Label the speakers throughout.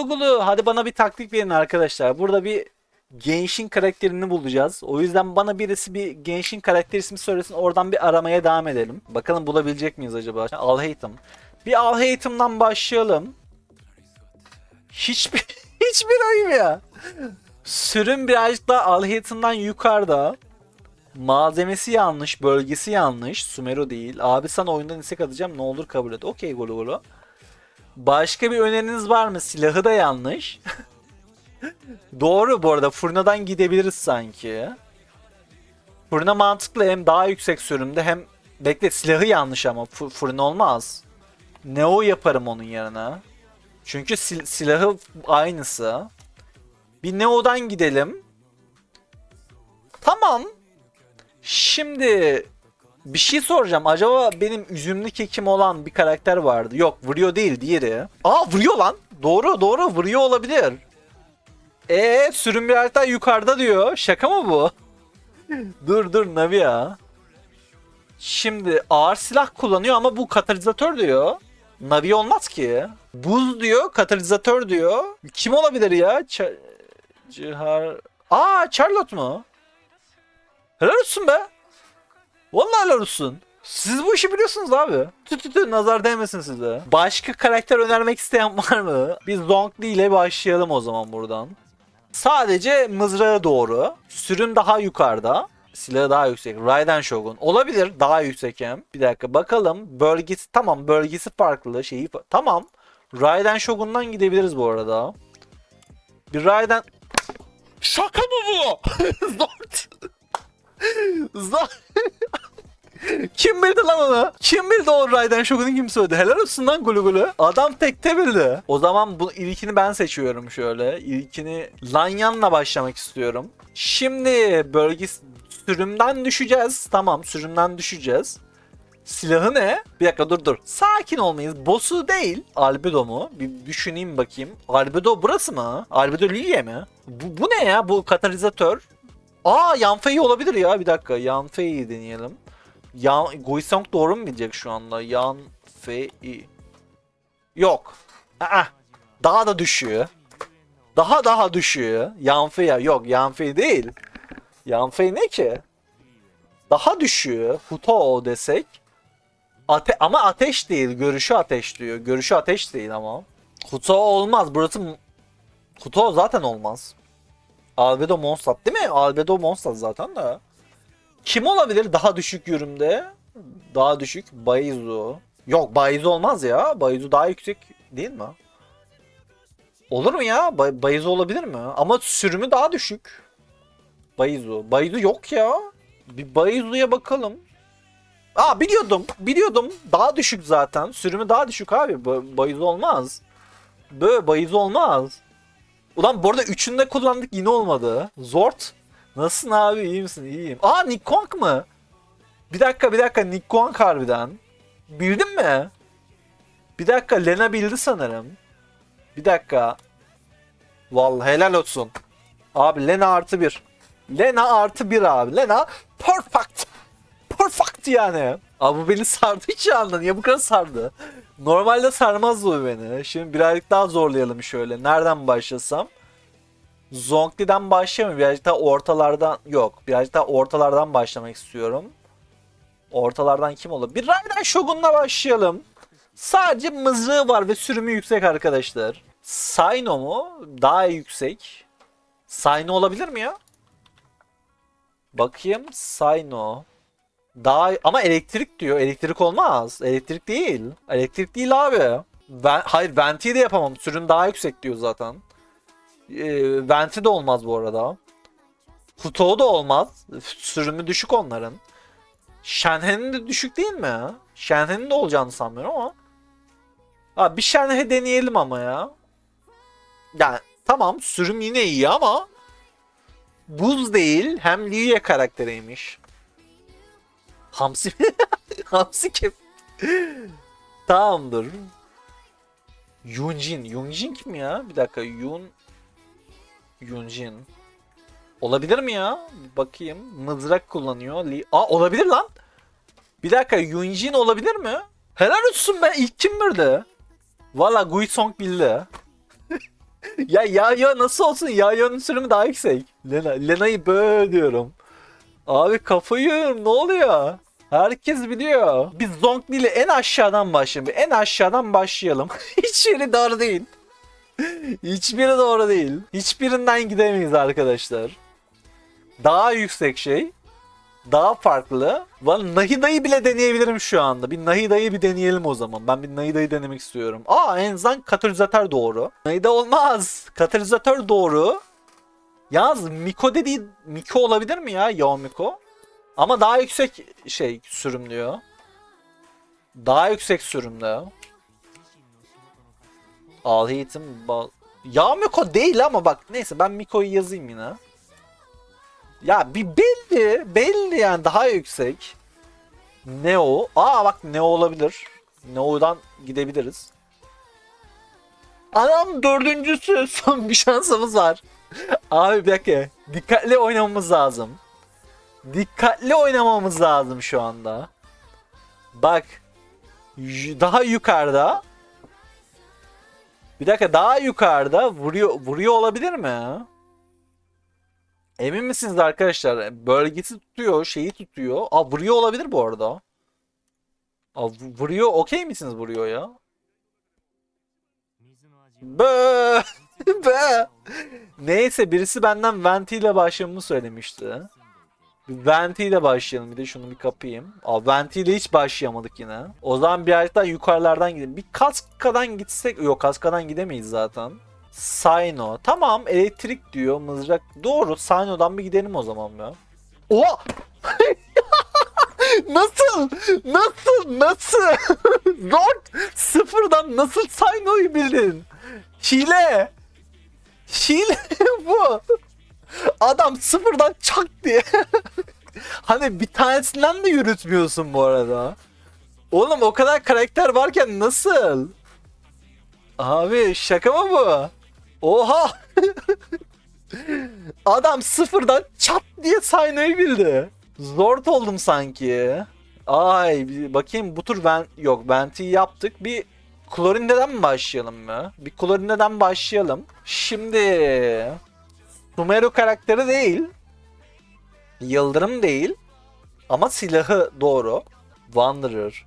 Speaker 1: Gulu hadi bana bir taktik verin arkadaşlar. Burada bir Genshin karakterini bulacağız. O yüzden bana birisi bir Genshin karakter ismi söylesin. Oradan bir aramaya devam edelim. Bakalım bulabilecek miyiz acaba? Alhaitham. Bir Alhaitham'dan başlayalım. Hiçbir hiçbir oyun ya. Sürüm birazcık daha Alhaitham'dan yukarıda. Malzemesi yanlış, bölgesi yanlış. Sumero değil. Abi sana oyundan istek atacağım. Ne olur kabul et. Okey golu golu. Başka bir öneriniz var mı? Silahı da yanlış. Doğru bu arada. Fırnadan gidebiliriz sanki. Fırına mantıklı hem daha yüksek sürümde hem bekle silahı yanlış ama Fu- fırın olmaz. Neo yaparım onun yerine. Çünkü sil- silahı aynısı. Bir Neo'dan gidelim. Tamam. Şimdi bir şey soracağım. Acaba benim üzümlü kekim olan bir karakter vardı. Yok vuruyor değil diğeri. Aa vuruyor lan. Doğru doğru vuruyor olabilir. E sürüm bir harita yukarıda diyor. Şaka mı bu? dur dur Navi ya. Şimdi ağır silah kullanıyor ama bu katalizatör diyor. Navi olmaz ki. Buz diyor, katalizatör diyor. Kim olabilir ya? Ç- Cihar... Aa Charlotte mu? Helal olsun be. Vallahi helal olsun. Siz bu işi biliyorsunuz abi. Tü tü tü nazar değmesin size. Başka karakter önermek isteyen var mı? Biz Zhongli ile başlayalım o zaman buradan. Sadece mızrağa doğru. Sürüm daha yukarıda. Silahı daha yüksek. Raiden Shogun. Olabilir daha yüksek hem. Bir dakika bakalım. Bölgesi tamam bölgesi farklı. Şeyi tamam. Raiden Shogun'dan gidebiliriz bu arada. Bir Raiden... Şaka mı bu? Zort. Zort. Kim bildi lan onu? Kim bildi o Raiden Shogun'u kim söyledi? Helal olsun lan Gulu Gulu. Adam tekte bildi. O zaman bu ilkini ben seçiyorum şöyle. İlkini Lanyan'la başlamak istiyorum. Şimdi bölge sürümden düşeceğiz. Tamam sürümden düşeceğiz. Silahı ne? Bir dakika dur dur. Sakin olmayız. Boss'u değil. Albedo mu? Bir düşüneyim bakayım. Albedo burası mı? Albedo Liye mi? Bu, bu ne ya? Bu katalizatör. Aa Yanfei olabilir ya. Bir dakika. Yanfei'yi deneyelim. Yan, Guisong doğru mu bilecek şu anda? Yan Fei. Yok. Aa, daha da düşüyor. Daha daha düşüyor. Yanfei ya. Yok Yanfei değil. Yanfei ne ki? Daha düşüyor. Huto desek. Ate ama ateş değil. Görüşü ateş diyor. Görüşü ateş değil ama. Huto olmaz. Burası Huto zaten olmaz. Albedo Mondstadt değil mi? Albedo Mondstadt zaten de. Kim olabilir daha düşük yürümde? Daha düşük. Baizu. Yok Baizu olmaz ya. Baizu daha yüksek değil mi? Olur mu ya? Bay Baizu olabilir mi? Ama sürümü daha düşük. Baizu. Baizu yok ya. Bir Baizu'ya bakalım. Aa biliyordum. Biliyordum. Daha düşük zaten. Sürümü daha düşük abi. Ba- Baizu olmaz. Böyle Baizu olmaz. Ulan bu arada üçünde kullandık yine olmadı. Zort. Nasılsın abi iyi misin? İyiyim. Aa Nick Kong mı? Bir dakika bir dakika Nick Kong harbiden. Bildin mi? Bir dakika Lena bildi sanırım. Bir dakika. Vallahi helal olsun. Abi Lena artı bir. Lena artı bir abi. Lena perfect. Perfect yani. Abi bu beni sardı hiç anda. Niye bu kadar sardı? Normalde sarmaz bu beni. Şimdi birazcık daha zorlayalım şöyle. Nereden başlasam? Zongli'den başlamayayım. Birazcık daha ortalardan yok. Birazcık daha ortalardan başlamak istiyorum. Ortalardan kim olur? Bir Raiden Shogun'la başlayalım. Sadece mızrağı var ve sürümü yüksek arkadaşlar. Saino mu? Daha yüksek. Saino olabilir mi ya? Bakayım. Saino. Daha ama elektrik diyor. Elektrik olmaz. Elektrik değil. Elektrik değil abi. Ben, hayır Venti de yapamam. Sürüm daha yüksek diyor zaten. Ee, Venti de olmaz bu arada. Hutou da olmaz. Sürümü düşük onların. Shenhe'nin de düşük değil mi? Shenhe'nin de olacağını sanmıyorum ama. Ha, bir Shenhe deneyelim ama ya. Yani tamam sürüm yine iyi ama Buz değil hem Liye karakteriymiş. Hamsi Hamsi kim? Tamamdır. Yunjin. Yunjin kim ya? Bir dakika. Yun Yunjin. Olabilir mi ya? Bakayım. Mızrak kullanıyor. Li... Aa olabilir lan. Bir dakika. Yunjin olabilir mi? Helal olsun be. İlk kim bildi? Valla Guisong bildi. ya Yayo nasıl olsun? Yayo'nun sürümü daha yüksek. Lena, Lena'yı böyle diyorum. Abi kafayı yiyorum ne oluyor? Herkes biliyor. Biz Zongli ile en aşağıdan başlayalım. En aşağıdan başlayalım. Hiçbiri doğru değil. Hiçbiri doğru değil. Hiçbirinden gidemeyiz arkadaşlar. Daha yüksek şey. Daha farklı. Valla Nahida'yı bile deneyebilirim şu anda. Bir Nahida'yı bir deneyelim o zaman. Ben bir Nahida'yı denemek istiyorum. Aa en katalizatör doğru. Nahida olmaz. Katalizatör doğru. Yalnız Miko dediği Miko olabilir mi ya? Yao Miko. Ama daha yüksek şey sürüm diyor. Daha yüksek sürüm diyor. Al eğitim bal... Ya Miko değil ama bak neyse ben Miko'yu yazayım yine. Ya bir belli, belli yani daha yüksek. Neo. Aa bak Neo olabilir. Neo'dan gidebiliriz. Adam dördüncüsü son bir şansımız var. Abi bir dakika. Dikkatli oynamamız lazım. Dikkatli oynamamız lazım şu anda. Bak. Daha yukarıda. Bir dakika daha yukarıda vuruyor vuruyor olabilir mi? Emin misiniz arkadaşlar? Bölgesi tutuyor, şeyi tutuyor. Aa vuruyor olabilir bu arada. Aa vu- vuruyor. Okey misiniz vuruyor ya? Bö Bö Neyse birisi benden Venti ile başlamamı söylemişti. Venti ile başlayalım bir de şunu bir kapayım. Aa Venti ile hiç başlayamadık yine. O zaman birazcık daha yukarılardan gidelim. Bir Kaska'dan gitsek... Yok Kaska'dan gidemeyiz zaten. Sino. Tamam elektrik diyor mızrak. Doğru Sino'dan bir gidelim o zaman ya. Oha! nasıl? Nasıl? Nasıl? Zor! Sıfırdan nasıl Sino'yu bildin? Hile! Hile bu! Adam sıfırdan çak diye. hani bir tanesinden de yürütmüyorsun bu arada. Oğlum o kadar karakter varken nasıl? Abi şaka mı bu? Oha! Adam sıfırdan çat diye saymayı bildi. Zor oldum sanki. Ay bakayım bu tur ben yok Venti'yi yaptık. Bir Klorinde'den mi başlayalım mı? Bir Klorinde'den başlayalım. Şimdi Sumeru karakteri değil. Yıldırım değil. Ama silahı doğru. Wanderer.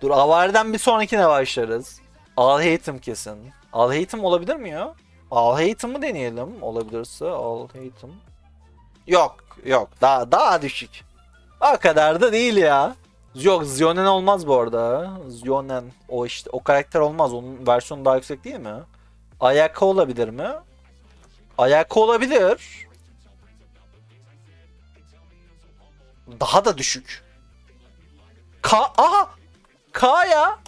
Speaker 1: Dur Avari'den bir sonrakine başlarız. Alhatem kesin. Alhatem olabilir mi ya? Alhatem'ı deneyelim. Olabilirse Alhatem. Yok yok daha daha düşük. O kadar da değil ya. Yok Zionen olmaz bu arada. Zionen o işte o karakter olmaz. Onun versiyonu daha yüksek değil mi? Ayaka olabilir mi? Ayaka olabilir. Daha da düşük. K aha K ya.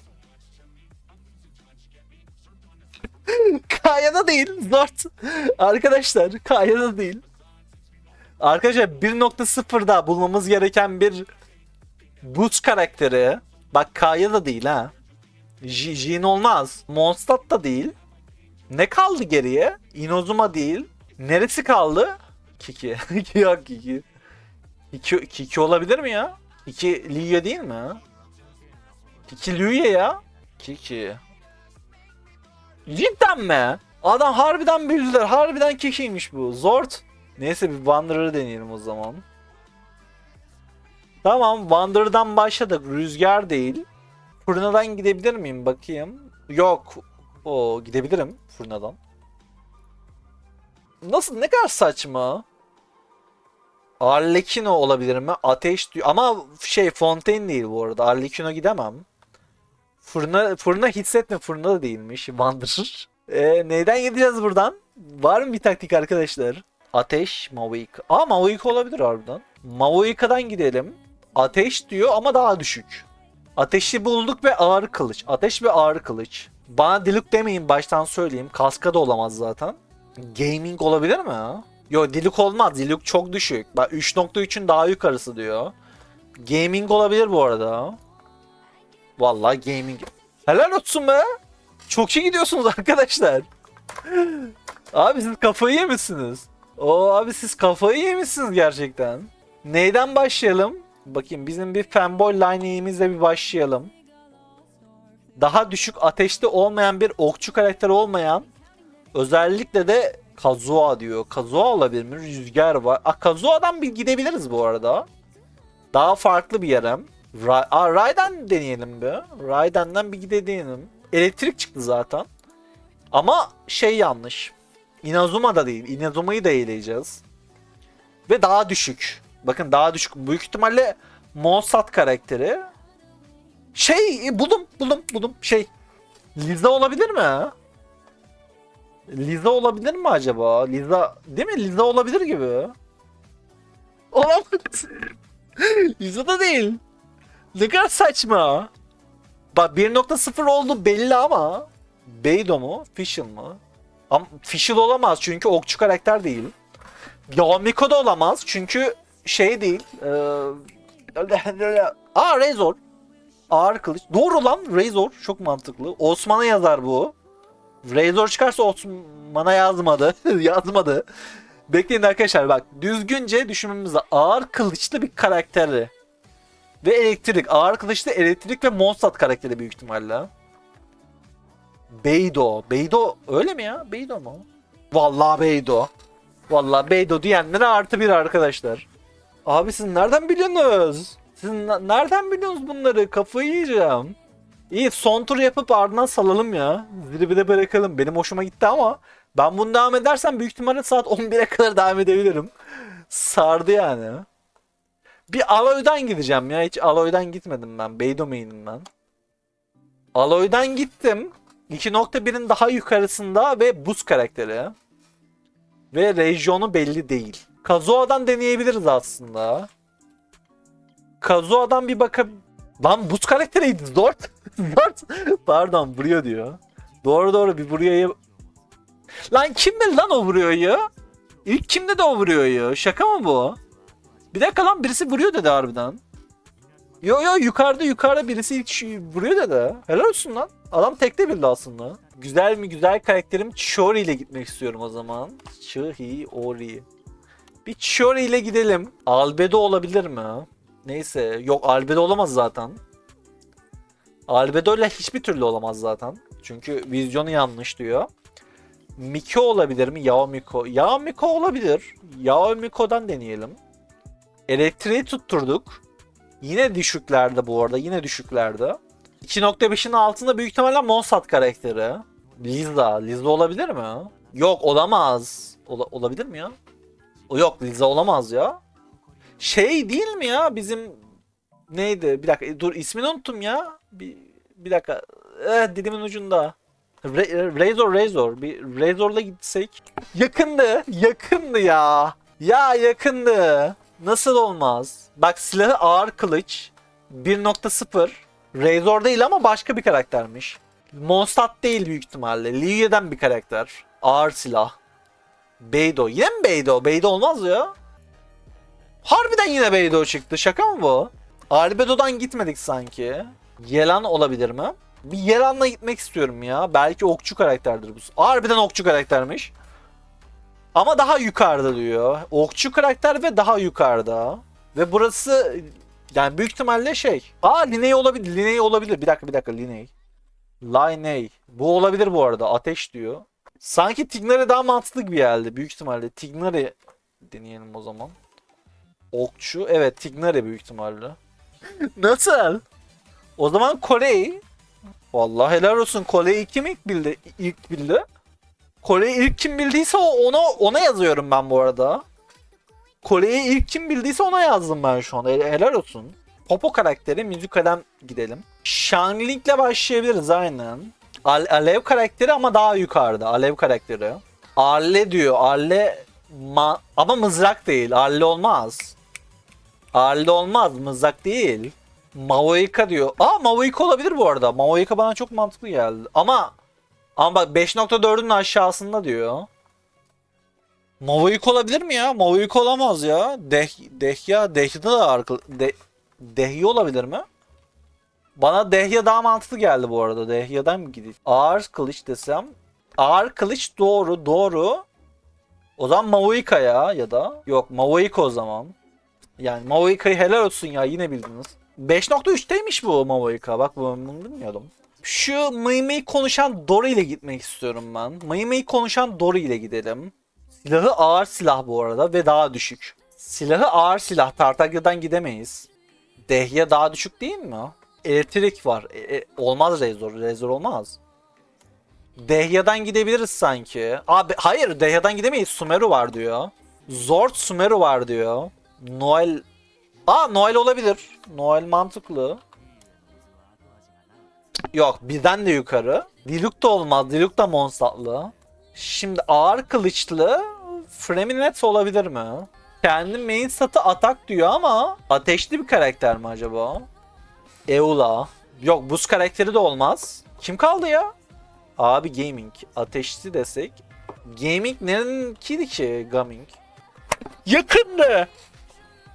Speaker 1: K'ya da değil. Zort. Arkadaşlar K'ya da değil. Arkadaşlar 1.0'da bulmamız gereken bir Boots karakteri. Bak K'ya da değil ha. Jin olmaz. Mondstadt da değil. Ne kaldı geriye? Inozuma değil. Neresi kaldı? Kiki. Yok Kiki. Kiki, Kiki olabilir mi ya? Kiki Liuya değil mi? Kiki Liuya ya. Kiki. Cidden mi? Adam harbiden bildiler. Harbiden Kiki'ymiş bu. Zort. Neyse bir Wanderer'ı deneyelim o zaman. Tamam Wanderer'dan başladık. Rüzgar değil. Fırınadan gidebilir miyim? Bakayım. Yok. O gidebilirim fırınadan. Nasıl ne kadar saçma. Arlecchino olabilir mi? Ateş diyor. Ama şey Fontaine değil bu arada. Arlecchino gidemem. Fırına, fırına hissetme fırına da değilmiş. Wanderer. Ee, neyden gideceğiz buradan? Var mı bir taktik arkadaşlar? Ateş, Mavuika. Aa Mavuika olabilir harbiden. Mavuika'dan gidelim. Ateş diyor ama daha düşük. Ateşi bulduk ve ağır kılıç. Ateş ve ağır kılıç. Bana Diluc demeyin baştan söyleyeyim. Kaska da olamaz zaten. Gaming olabilir mi? Yo Diluc olmaz. Diluc çok düşük. Bak 3.3'ün daha yukarısı diyor. Gaming olabilir bu arada. Vallahi gaming. Helal olsun be. Çok iyi gidiyorsunuz arkadaşlar. Abi siz kafayı yemişsiniz. Oo abi siz kafayı yemişsiniz gerçekten. Neyden başlayalım? Bakayım bizim bir fanboy line'imizle bir başlayalım. Daha düşük ateşte olmayan bir okçu karakter olmayan Özellikle de Kazuha diyor. Kazuha olabilir mi? Rüzgar var. Aa, Kazuha'dan bir gidebiliriz bu arada. Daha farklı bir yere. Ra Aa, Raiden deneyelim bir. Raiden'den bir gidelim. Elektrik çıktı zaten. Ama şey yanlış. Inazuma da değil. Inazuma'yı da eleyeceğiz. Ve daha düşük. Bakın daha düşük. Büyük ihtimalle Mossad karakteri. Şey e, buldum buldum buldum. Şey. Liza olabilir mi? Liza olabilir mi acaba? Liza değil mi? Liza olabilir gibi. Olamaz. Liza da değil. Ne kadar saçma. Bak 1.0 oldu belli ama Beydo mu? Fischl mı? Ama Fischl olamaz çünkü okçu karakter değil. Yamiko da olamaz çünkü şey değil. Eee Aa Razor. Ağır kılıç. Doğru lan Razor. Çok mantıklı. Osman'a yazar bu. Razor çıkarsa Osman'a yazmadı. yazmadı. Bekleyin arkadaşlar bak. Düzgünce düşünmemiz. Ağır kılıçlı bir karakteri. Ve elektrik. Ağır kılıçlı elektrik ve Mossad karakteri büyük ihtimalle. Beydo. Beydo öyle mi ya? Beydo mu? Vallahi Beydo. Vallahi Beydo diyenlere artı bir arkadaşlar. Abi siz nereden biliyorsunuz? Siz nereden biliyorsunuz bunları? Kafayı yiyeceğim. İyi son tur yapıp ardından salalım ya. Zirvede bırakalım. Benim hoşuma gitti ama ben bunu devam edersem büyük ihtimalle saat 11'e kadar devam edebilirim. Sardı yani. Bir Aloy'dan gideceğim ya. Hiç Aloy'dan gitmedim ben. Beydo main'im ben. Aloy'dan gittim. 2.1'in daha yukarısında ve buz karakteri. Ve rejyonu belli değil. Kazuha'dan deneyebiliriz aslında. Kazuha'dan bir bakıp... Lan buz karakteriydi Zord. Zord. Pardon vuruyor diyor. Doğru doğru bir buraya... Lan kim lan o vuruyor İlk kimde de o vuruyor Şaka mı bu? Bir dakika lan birisi vuruyor dedi harbiden. Yo yo yukarıda yukarıda birisi ilk vuruyor dedi. Helal olsun lan. Adam tekte bildi aslında. Güzel mi güzel karakterim Chori ile gitmek istiyorum o zaman. Chihi Ori. Bir Chori ile gidelim. Albedo olabilir mi? Neyse. Yok Albedo olamaz zaten. Albedo ile hiçbir türlü olamaz zaten. Çünkü vizyonu yanlış diyor. Miko olabilir mi? Yao Miko. Yao Miko olabilir. Yao Miko'dan deneyelim. Elektriği tutturduk. Yine düşüklerde bu arada. Yine düşüklerde. 2.5'in altında büyük ihtimalle Mossad karakteri. Liza. Liza olabilir mi? Yok olamaz. Ola- olabilir mi ya? O Yok Liza olamaz ya. Şey değil mi ya bizim neydi? Bir dakika dur ismini unuttum ya. Bir, bir dakika. Eh, dilimin ucunda. Ra- Razor Razor. Bir Razor'la gitsek. Yakındı. Yakındı ya. Ya yakındı. Nasıl olmaz? Bak silahı ağır kılıç. 1.0. Razor değil ama başka bir karaktermiş. Mondstadt değil büyük ihtimalle. Lily'den bir karakter. Ağır silah. Beydo. Yine mi Beydo? Beydo olmaz ya. Harbiden yine Beydo çıktı. Şaka mı bu? Albedo'dan gitmedik sanki. Yelan olabilir mi? Bir Yelan'la gitmek istiyorum ya. Belki okçu karakterdir bu. Harbiden okçu karaktermiş. Ama daha yukarıda diyor. Okçu karakter ve daha yukarıda. Ve burası yani büyük ihtimalle şey. Aa Liney olabilir. Liney olabilir. Bir dakika bir dakika Liney. Liney. Bu olabilir bu arada. Ateş diyor. Sanki Tignari daha mantıklı gibi geldi. Büyük ihtimalle Tignari deneyelim o zaman. Okçu. Evet Tignari büyük ihtimalle. Nasıl? O zaman Kore'yi Vallahi helal olsun. Kore'yi kim ilk bildi? İlk bildi. Kore'yi ilk kim bildiyse ona ona yazıyorum ben bu arada. Kore'yi ilk kim bildiyse ona yazdım ben şu an. Hel- Helal olsun. Popo karakteri Müzikalem gidelim. Shanglik'le başlayabiliriz aynen. Al- Alev karakteri ama daha yukarıda. Alev karakteri. Arle diyor. Arle ma- ama mızrak değil. Arle olmaz. Arle olmaz. Mızrak değil. Maoika diyor. Aa Maoika olabilir bu arada. Maoika bana çok mantıklı geldi. Ama ama bak 5.4'ün aşağısında diyor. Maoika olabilir mi ya? Maoika olamaz ya. Deh, Dehya, Dehya da arka, De, Dehya olabilir mi? Bana Dehya daha mantıklı geldi bu arada. Dehya'dan mı gideyim? Ağır kılıç desem. Ağır kılıç doğru, doğru. O zaman Maoika ya ya da. Yok Maoika o zaman. Yani Maoika'yı helal olsun ya yine bildiniz. 5.3'teymiş bu Maoika. Bak bu- bunu bilmiyordum. Şu Mıy konuşan Dory ile gitmek istiyorum ben. Mıy konuşan Dory ile gidelim. Silahı ağır silah bu arada ve daha düşük. Silahı ağır silah. Tartakya'dan gidemeyiz. Dehye daha düşük değil mi? Elektrik var. E, e, olmaz Razor. Razor olmaz. Dehya'dan gidebiliriz sanki. Abi hayır Dehya'dan gidemeyiz. Sumeru var diyor. Zord Sumeru var diyor. Noel... Aa Noel olabilir. Noel mantıklı. Yok birden de yukarı. Diluk da olmaz. Diluk da monstatlı. Şimdi ağır kılıçlı Freminet olabilir mi? Kendi main statı atak diyor ama ateşli bir karakter mi acaba? Eula. Yok buz karakteri de olmaz. Kim kaldı ya? Abi gaming. Ateşli desek. Gaming nereninkiydi ki gaming? Yakındı.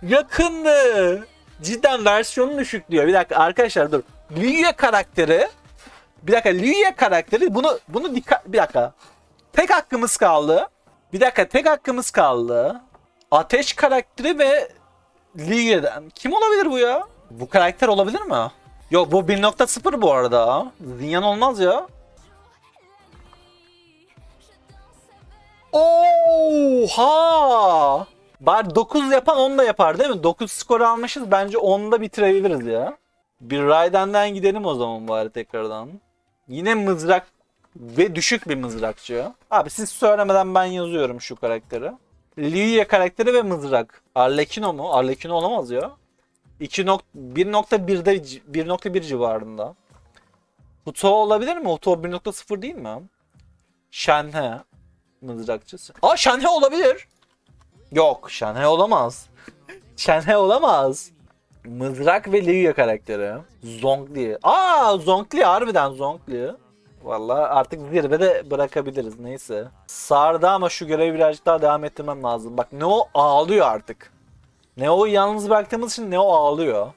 Speaker 1: Yakındı. Cidden versiyonu düşük diyor. Bir dakika arkadaşlar dur. Lilia karakteri. Bir dakika Lilia karakteri bunu bunu dikkat bir dakika. Tek hakkımız kaldı. Bir dakika tek hakkımız kaldı. Ateş karakteri ve Lilia'dan. Kim olabilir bu ya? Bu karakter olabilir mi? Yok bu 1.0 bu arada. Zinyan olmaz ya. Oha! Bari 9 yapan 10 da yapar değil mi? 9 skor almışız. Bence 10'da bitirebiliriz ya. Bir Raiden'den gidelim o zaman bari tekrardan. Yine mızrak ve düşük bir mızrakçı. Abi siz söylemeden ben yazıyorum şu karakteri. Lilia karakteri ve mızrak. Arlecchino mu? Arlecchino olamaz ya. 2 nok- 1.1'de 1.1 civarında. Huto olabilir mi? Huto 1.0 değil mi? Shenhe mızrakçısı. Aa Shenhe olabilir. Yok Shenhe olamaz. Shenhe olamaz. Mızrak ve Lilia karakteri. Zhongli. Aa Zhongli harbiden Zhongli. Vallahi artık zirvede bırakabiliriz neyse. Sardı ama şu görevi birazcık daha devam ettirmem lazım. Bak Neo ağlıyor artık. Neo'yu yalnız bıraktığımız için Neo ağlıyor.